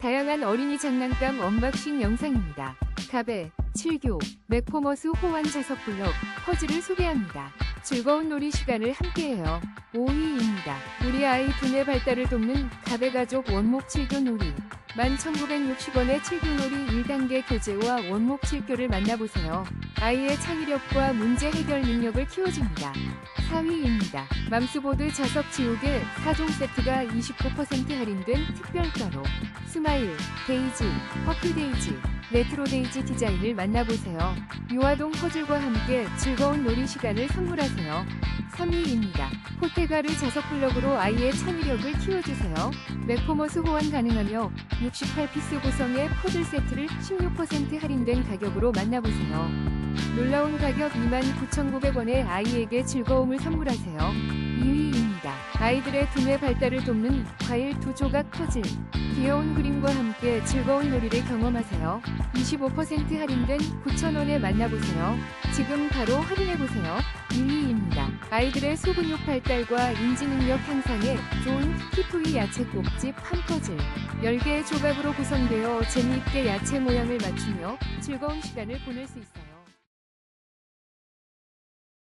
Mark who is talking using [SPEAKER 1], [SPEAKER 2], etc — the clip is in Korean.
[SPEAKER 1] 다양한 어린이 장난감 언박싱 영상입니다. 가베, 칠교, 맥포머스 호환 자석 블록, 퍼즐을 소개합니다. 즐거운 놀이 시간을 함께해요. 5위입니다. 우리 아이 두뇌 발달을 돕는 가베 가족 원목 칠교 놀이. 11,960원의 칠교 놀이 1단계 교재와 원목 칠교를 만나보세요. 아이의 창의력과 문제 해결 능력을 키워줍니다. 4위입니다. 맘스보드 자석 지우개 4종 세트가 29% 할인된 특별가로 스마일, 데이지, 퍼플 데이지, 레트로 데이지 디자인을 만나보세요. 유아동 퍼즐과 함께 즐거운 놀이 시간을 선물하세요. 3위입니다. 포테가르 자석 블럭으로 아이의 창의력을 키워주세요. 맥포머스 호환 가능하며 68피스 구성의 퍼즐 세트를 16% 할인된 가격으로 만나보세요. 놀라운 가격 29,900원에 아이에게 즐거움을 선물하세요. 2위입니다. 아이들의 두뇌 발달을 돕는 과일 두 조각 퍼즐. 귀여운 그림과 함께 즐거운 놀이를 경험하세요. 25% 할인된 9,000원에 만나보세요. 지금 바로 확인해보세요. 2위입니다. 아이들의 소근육 발달과 인지 능력 향상에 좋은 키토이 야채 꼭지 판 퍼즐. 10개의 조각으로 구성되어 재미있게 야채 모양을 맞추며 즐거운 시간을 보낼 수 있습니다.